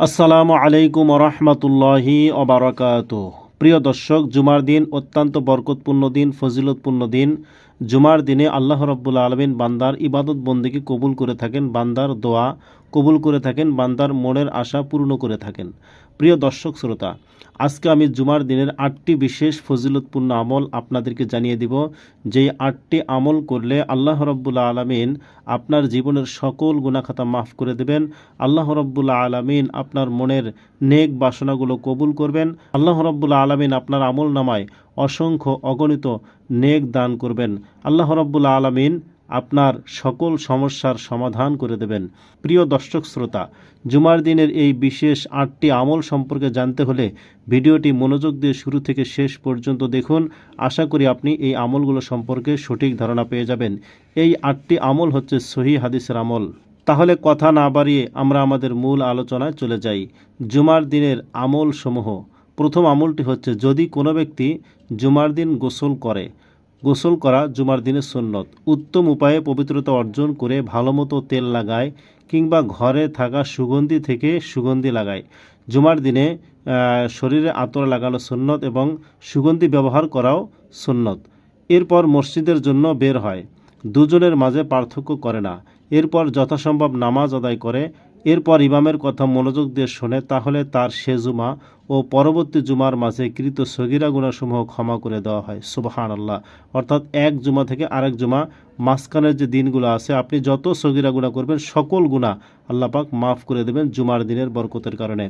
আসসালামু আলাইকুম রহমতুল্লাহি অবরাকাত প্রিয় দর্শক, জুমার দিন অত্যন্ত বরকতপূর্ণ দিন, ফজিলতপূর্ণ দিন। জুমার দিনে আল্লাহ রব্বুল আলমিন বান্দার ইবাদত বন্দিকে কবুল করে থাকেন, বান্দার দোয়া কবুল করে থাকেন, বান্দার মনের আশা পূর্ণ করে থাকেন। প্রিয় দর্শক শ্রোতা, আজকে আমি জুমার দিনের আটটি বিশেষ ফজিলতপূর্ণ আমল আপনাদেরকে জানিয়ে দিব। যেই আটটি আমল করলে আল্লাহ রব্বুল্লা আলমিন আপনার জীবনের সকল গুণাখাতা মাফ করে দেবেন। আল্লাহ রব্বুল্লা আলমিন আপনার মনের নেক বাসনাগুলো কবুল করবেন। আল্লাহ রব্বুল্লা আলমিন আপনার আমল নামায় অসংখ্য অগণিত নেক দান করবেন। আল্লাহ রব্বুল্লা আলমিন আপনার সকল সমস্যার সমাধান করে দেবেন। প্রিয় দর্শক শ্রোতা, জুমার দিনের এই বিশেষ আটটি আমল সম্পর্কে জানতে হলে ভিডিওটি মনোযোগ দিয়ে শুরু থেকে শেষ পর্যন্ত দেখুন। আশা করি আপনি এই আমলগুলো সম্পর্কে সঠিক ধারণা পেয়ে যাবেন। এই আটটি আমল হচ্ছে সহি হাদিসের আমল। তাহলে কথা না বাড়িয়ে আমরা আমাদের মূল আলোচনায় চলে যাই। জুমার দিনের আমল সমূহ প্রথম আমলটি হচ্ছে, যদি কোনো ব্যক্তি জুমার দিন গোসল করে গোসল করা জুমার দিনে সুন্নত। উত্তম উপায়ে পবিত্রতা অর্জন করে ভালোমতো তেল লাগায় কিংবা ঘরে থাকা সুগন্ধি থেকে সুগন্ধি লাগায়। জুমার দিনে শরীরে আতর লাগানো সুন্নত এবং সুগন্ধি ব্যবহার করাও সুন্নত। এরপর মসজিদের জন্য বের হয়। দুজনের মাঝে পার্থক্য করে না। এরপর যথাসম্ভব নামাজ আদায় করে এরপর ইমামের কথা মনোযোগ দিয়ে শোনে, তাহলে তার সে জুমা ও পরবর্তী জুমার মাঝে কৃত সগিরা গুণাসমূহ ক্ষমা করে দেওয়া হয়। সুবাহান আল্লাহ অর্থাৎ এক জুমা থেকে আরেক জুমা মাঝখানের যে দিনগুলো আছে, আপনি যত সগিরা গুণা করবেন, সকল গুণা আল্লাহ পাক মাফ করে দেবেন জুমার দিনের বরকতের কারণে।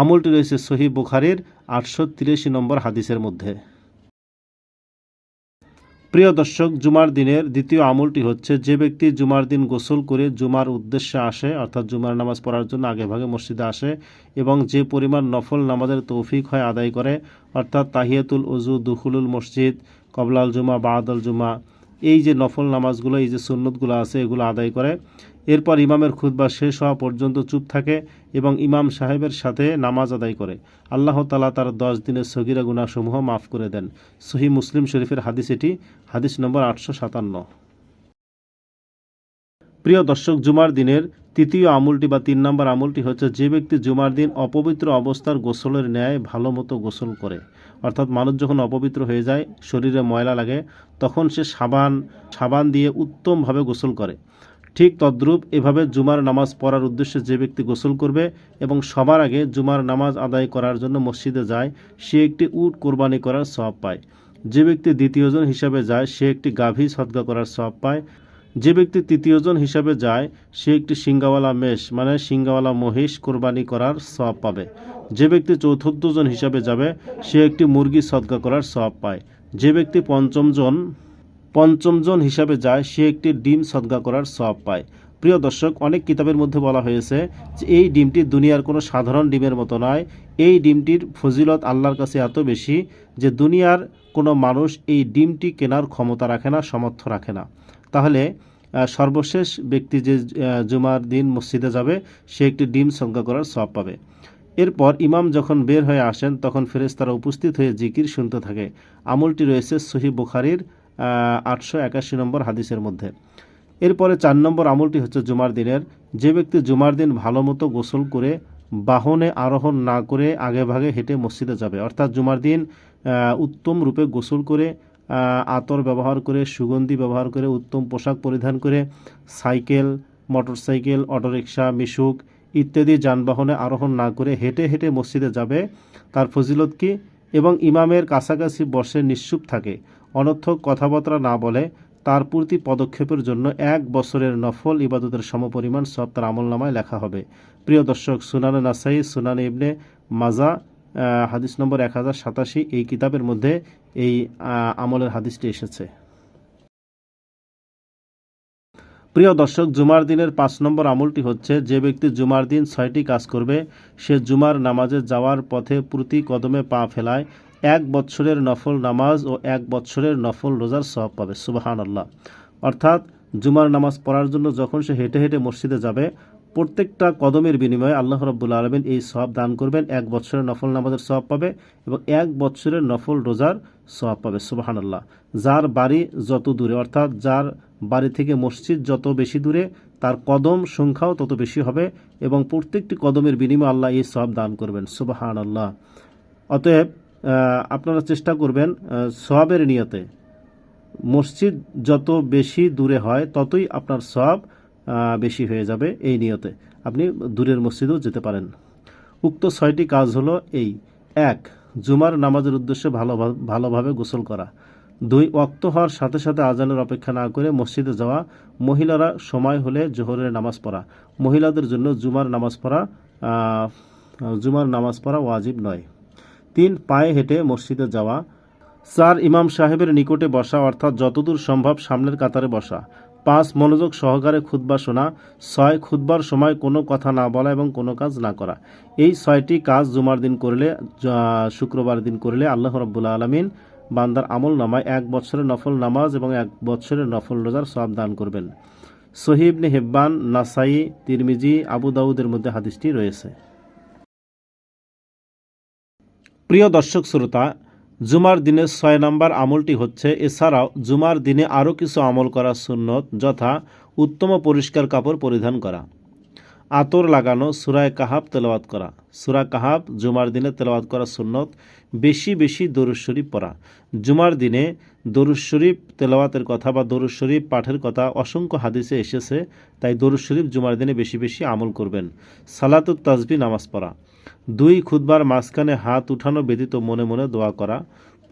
আমলটি রয়েছে সহি বুখারির আটশো তিরাশি নম্বর হাদিসের মধ্যে। প্রিয় দর্শক, জুমার দিনের দ্বিতীয় আমলটি হচ্ছে যে ব্যক্তি জুমার দিন গোসল করে জুমার উদ্দেশ্যে আসে, অর্থাৎ জুমার নামাজ পড়ার জন্য আগেভাগে মসজিদে আসে এবং যে পরিমাণ নফল নামাজের তৌফিক হয় আদায় করে, অর্থাৎ তাহিয়াতুল উজু দুখুলুল মসজিদ, কবলাল জুমা বাহাদুল জুমা এই যে নফল নামাজগুলো, এই যে সুন্নতগুলো আছে, এগুলো আদায় করে। এরপর ইমামের খুতবা শেষ হওয়া পর্যন্ত চুপ থাকে এবং ইমাম সাহেবের সাথে নামাজ আদায় করে। আল্লাহ তালা তার দশ দিনের সগিরা গুণাসমূহ মাফ করে দেন। সহি মুসলিম শরীফের হাদিস এটি, হাদিস নম্বর আটশো সাতান্ন। প্রিয় দর্শক, জুমার দিনের তৃতীয় আমলটি বা তিন নম্বর আমলটি হচ্ছে যে ব্যক্তি জুমার দিন অপবিত্র অবস্থার গোসলের ন্যায় ভালো মতো গোসল করে। অর্থাৎ মানুষ যখন অপবিত্র হয়ে যায়, শরীরে ময়লা লাগে, তখন সে সাবান সাবান দিয়ে উত্তমভাবে গোসল করে। ঠিক তদ্রূপ এভাবে জুমার নামাজ পড়ার উদ্দেশ্যে যে ব্যক্তি গোসল করবে এবং সবার আগে জুমার নামাজ আদায় করার জন্য মসজিদে যায়, সে একটি উট কোরবানি করার সব পায়। যে ব্যক্তি দ্বিতীয়জন হিসাবে যায়, সে একটি গাভী সদ্গা করার সব পায়। যে ব্যক্তি তৃতীয়জন হিসাবে যায়, সে একটি সিঙ্গাওয়ালা মেষ মানে সিঙ্গাওয়ালা মহিষ কোরবানি করার সব পাবে। যে ব্যক্তি চতুর্থজন হিসাবে যাবে, সে একটি মুরগি সদ্গা করার সব পায়। যে ব্যক্তি পঞ্চমজন পঞ্চমজন হিসাবে যায়, সে একটি ডিম সদ্গা করার সব পায়। প্রিয় দর্শক, অনেক কিতাবের মধ্যে বলা হয়েছে যে, এই ডিমটি দুনিয়ার কোনো সাধারণ ডিমের মতো নয়। এই ডিমটির ফজিলত আল্লাহর কাছে এত বেশি যে, দুনিয়ার কোনো মানুষ এই ডিমটি কেনার ক্ষমতা রাখে না সমর্থ রাখে না। তাহলে সর্বশেষ ব্যক্তি যে জুমার দিন মসজিদে যাবে, সে একটি ডিম সংজ্ঞা করার সব পাবে। এরপর ইমাম যখন বের হয়ে আসেন, তখন ফেরেশতারা উপস্থিত হয়ে জিকির শুনতে থাকে। আমলটি রয়েছে সহি বুখারির আটশো একাশি নম্বর হাদিসের মধ্যে। এরপরে চার নম্বর আমলটি হচ্ছে জুমার দিনের। যে ব্যক্তি জুমার দিন ভালো মতো গোসল করে, বাহনে আরোহণ না করে আগে ভাগে হেঁটে মসজিদে যাবে, অর্থাৎ জুমার দিন উত্তম রূপে গোসল করে আতর ব্যবহার করে, সুগন্ধি ব্যবহার করে, উত্তম পোশাক পরিধান করে, সাইকেল, মোটরসাইকেল, অটোরিকশা, মিশুক ইত্যাদি যানবাহনে আরোহণ না করে হেঁটে হেঁটে মসজিদে যাবে, তার ফজিলত কি? এবং ইমামের কাছাকাছি বসে নিশ্চুপ থাকে, অনর্থক কথাবার্তা না বলে তার প্রতি পদক্ষেপের জন্য এক বছরের নফল ইবাদতের সমপরিমাণ সব তার আমল নামায় লেখা হবে। প্রিয় দর্শক, সুনানে নাসাই, সুনানে ইবনে মাজা হাদিস নম্বর এক হাজার সাতাশি, এই কিতাবের মধ্যে এই আমলের হাদিসটি এসেছে। প্রিয় দর্শক, জুমার দিনের পাঁচ নম্বর আমলটি হচ্ছে, যে ব্যক্তি জুমার দিন ছয়টি কাজ করবে, সে জুমার নামাজে যাওয়ার পথে প্রতি কদমে পা ফেলায়, এক বৎসরের নফল নামাজ ও এক বৎসরের নফল রোজার সব পাবে। সুবাহান আল্লাহ অর্থাৎ, জুমার নামাজ পড়ার জন্য যখন সে হেঁটে হেঁটে মসজিদে যাবে, প্রত্যেকটা কদমের বিনিময়ে আল্লাহ রব্বুল আলমিন এই সব দান করবেন, এক বছরের নফল নামাজের সব পাবে এবং এক বছরের নফল রোজার সব পাবে। সুবাহান আল্লাহ যার বাড়ি যত দূরে, অর্থাৎ যার বাড়ি থেকে মসজিদ যত বেশি দূরে, তার কদম সংখ্যাও তত বেশি হবে এবং প্রত্যেকটি কদমের বিনিময়ে আল্লাহ এই সব দান করবেন। সুবাহান আল্লাহ অতএব আপনারা চেষ্টা করবেন সবের নিয়তে মসজিদ যত বেশি দূরে হয়, ততই আপনার সব বেশি হয়ে যাবে এই নিয়তে। আপনি দূরের মসজিদেও যেতে পারেন। উক্ত ছয়টি কাজ হলো এই। এক, জুমার নামাজের উদ্দেশ্যে ভালো ভালোভাবে গোসল করা। দুই ওয়াক্ত হওয়ার সাথে সাথে আজানের অপেক্ষা না করে মসজিদে যাওয়া মহিলারা সময় হলে জোহরের নামাজ পড়া। মহিলাদের জন্য জুমার নামাজ পড়া জুমার নামাজ পড়া ওয়াজিব নয়। তিন, পায়ে হেঁটে মসজিদে যাওয়া। চার, ইমাম সাহেবের নিকটে বসা অর্থাৎ যতদূর সম্ভব সামনের কাতারে বসা। পাঁচ, মনোযোগ সহকারে খুতবা শোনা। ছয়, খুতবার সময় কোনো কথা না বলা এবং কোনো কাজ না করা। এই ছয়টি কাজ জুমার দিন করলে শুক্রবার দিন করলে আল্লাহ রব্বুল আলমিন বান্দার আমল নামায় এক বছরের নফল নামাজ এবং এক বছরের নফল রোজার সব দান করবেন। সহিবনে হেব্বান, নাসাই, তিরমিজি, আবু দাউদের মধ্যে হাদিসটি রয়েছে। প্রিয় দর্শক শ্রোতা, জুমার দিনে ছয় নম্বর আমলটি হচ্ছে, এছাড়াও জুমার দিনে আরও কিছু আমল করা সুন্নত যথা উত্তম পরিষ্কার কাপড় পরিধান করা। আতর লাগানো সুরায় কাহাব তেলাওয়াত করা। সুরা কাহাব জুমার দিনে তেলাওয়াত করা সুন্নত, বেশি বেশি দরুদ শরীফ পড়া। জুমার দিনে দরুদ শরীফ তেলাওয়াতের কথা বা দরুদ শরীফ পাঠের কথা অসংখ্য হাদিসে এসেছে, তাই দরুদ শরীফ জুমার দিনে বেশি বেশি আমল করবেন। সালাতুত তাজবি নামাজ পড়া। দুই খুদবার মাঝখানে হাত উঠানো ব্যতীত মনে মনে দোয়া করা।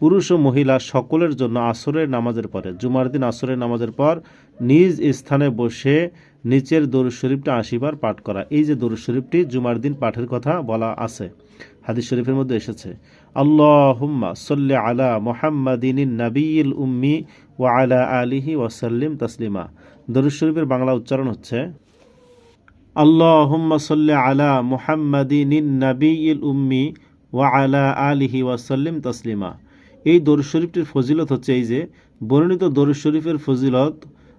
পুরুষ ও মহিলা সকলের জন্য আসরের নামাজের পরে, জুমার দিন আসরের নামাজের পর নিজ স্থানে বসে নিচের দরুদ শরীফটা আশিবার পাঠ করা। এই যে দরুদ শরীফটি জুমার দিন পাঠের কথা বলা আছে, হাদিস শরীফের মধ্যে এসেছে, আল্লাহুম্মা সল্লি আলা মোহাম্মদিন নবীল উম্মি ওয়া আলা আলিহি ওয়াসাল্লিম তাসলিমা। দরুদ শরীফের বাংলা উচ্চারণ হচ্ছে, আল্লাহুম্মা সল্লি আলা মুহাম্মাদিন নবীল উম্মি ওয়া আলা আলিহি ওয়াসাল্লিম তাসলিমা। এই দরুদ শরীফটির ফজিলত হচ্ছে এই যে, বর্ণিত দরুদ শরীফের ফজিলত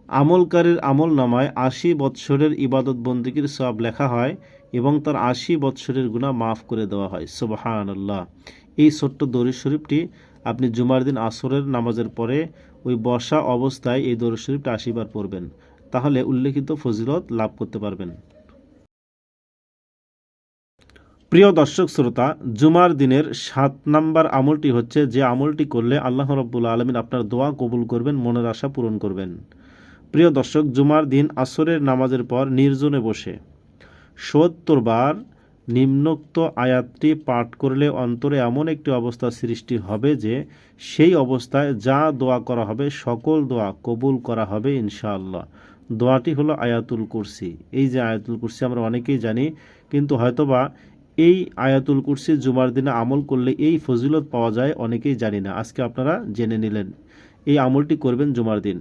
আমলকারীর আমল নামায় আশি বৎসরের ইবাদত বন্দিগির সব লেখা হয় এবং তার আশি বৎসরের গুণা মাফ করে দেওয়া হয়। সুবাহান আল্লাহ এই ছোট্ট দরুদ শরীফটি আপনি জুমার দিন আসরের নামাজের পরে ওই বসা অবস্থায় এই দরুদ শরীফটা আশিবার পড়বেন। তাহলে উল্লেখিত ফজিলত লাভ করতে পারবেন। প্রিয় দর্শক শ্রোতা, জুমার দিনের সাত নাম্বার আমলটি হচ্ছে যে আমলটি করলে আল্লাহ রব্বুল আলমিন আপনার দোয়া কবুল করবেন, মনের আশা পূরণ করবেন। প্রিয় দর্শক, জুমার দিন আসরের নামাজের পর নির্জনে বসে। সত্তর বার নিম্নোক্ত আয়াতটি পাঠ করলে অন্তরে এমন একটি অবস্থা সৃষ্টি হবে যে, সেই অবস্থায় যা দোয়া করা হবে, সকল দোয়া কবুল করা হবে ইনশাআল্লাহ। দোয়াটি হলো আয়াতুল কুরসি। এই যে আয়াতুল কুরসি আমরা অনেকেই জানি, কিন্তু হয়তোবা এই আয়াতুল কুরসি জুমার দিনে আমল করলে এই ফজিলত পাওয়া যায়, অনেকেই জানি না। আজকে আপনারা জেনে নিলেন। এই আমলটি করবেন জুমার দিন।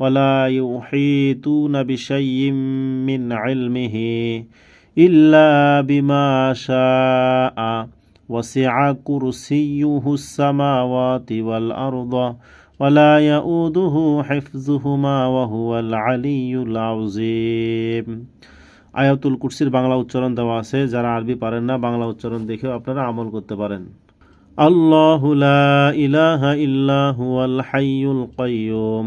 ولا يحيطون بشيء من علمه إلا بما شاء وسع كرسيه السماوات والأرض ولا يؤوده حفظهما وهو العلي العظيم আয়াতুল কুরসির বাংলা উচ্চারণ দেওয়া আছে যারা আরবি পারেন না বাংলা উচ্চারণ দেখেও আপনারা আমল করতে পারেন আল্লাহু লা ইলাহা ইল্লা হুয়াল হাইয়ুল কাইয়ুম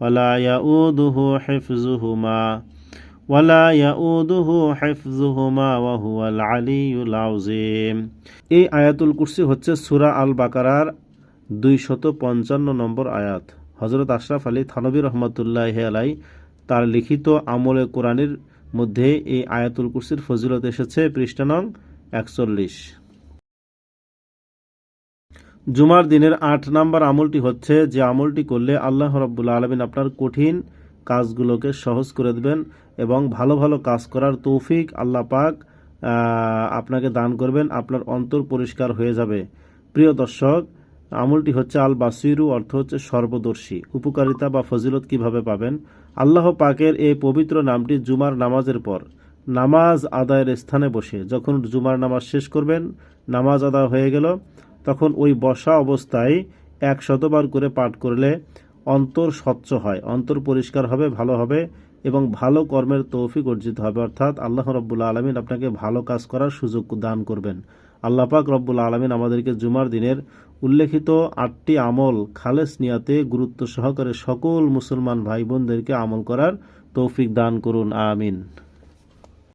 ولا يؤوده حفظهما ولا يؤوده حفظهما وهو العلي العظيم এই আয়াতুল কুরসি হচ্ছে সূরা আল বাকারার দুইশত পঞ্চান্ন নম্বর আয়াত হজরত আশরাফ আলী থানবী রহমতুল্লাহ আলাই তার লিখিত আমলে কোরআনের মধ্যে এই আয়াতুল কুরসির ফজিলত এসেছে পৃষ্ঠা নং একচল্লিশ জুমার দিনের আট নাম্বার আমলটি হচ্ছে যে আমলটি করলে আল্লাহ রব্বুল আলমিন আপনার কঠিন কাজগুলোকে সহজ করে দেবেন এবং ভালো ভালো কাজ করার তৌফিক আল্লাহ পাক আপনাকে দান করবেন, আপনার অন্তর পরিষ্কার হয়ে যাবে। প্রিয় দর্শক, আমলটি হচ্ছে আল বাসিরু অর্থ হচ্ছে সর্বদর্শী। উপকারিতা বা ফজিলত কীভাবে পাবেন? আল্লাহ পাকের এই পবিত্র নামটি জুমার নামাজের পর, নামাজ আদায়ের স্থানে বসে, যখন জুমার নামাজ শেষ করবেন, নামাজ আদায় হয়ে গেল তখন ওই বসা অবস্থায় এক শতবার করে পাঠ করলে অন্তর স্বচ্ছ হয়, অন্তর পরিষ্কার হবে, ভালো হবে এবং ভালো কর্মের তৌফিক অর্জিত হবে। অর্থাৎ আল্লাহ রব্বুল আলমিন আপনাকে ভালো কাজ করার সুযোগ দান করবেন। আল্লাহ পাক রব্বুল আলমিন আমাদেরকে জুমার দিনের উল্লেখিত আটটি আমল খালেস নিয়াতে গুরুত্ব সহকারে সকল মুসলমান ভাই বোনদেরকে আমল করার তৌফিক দান করুন। আমিন।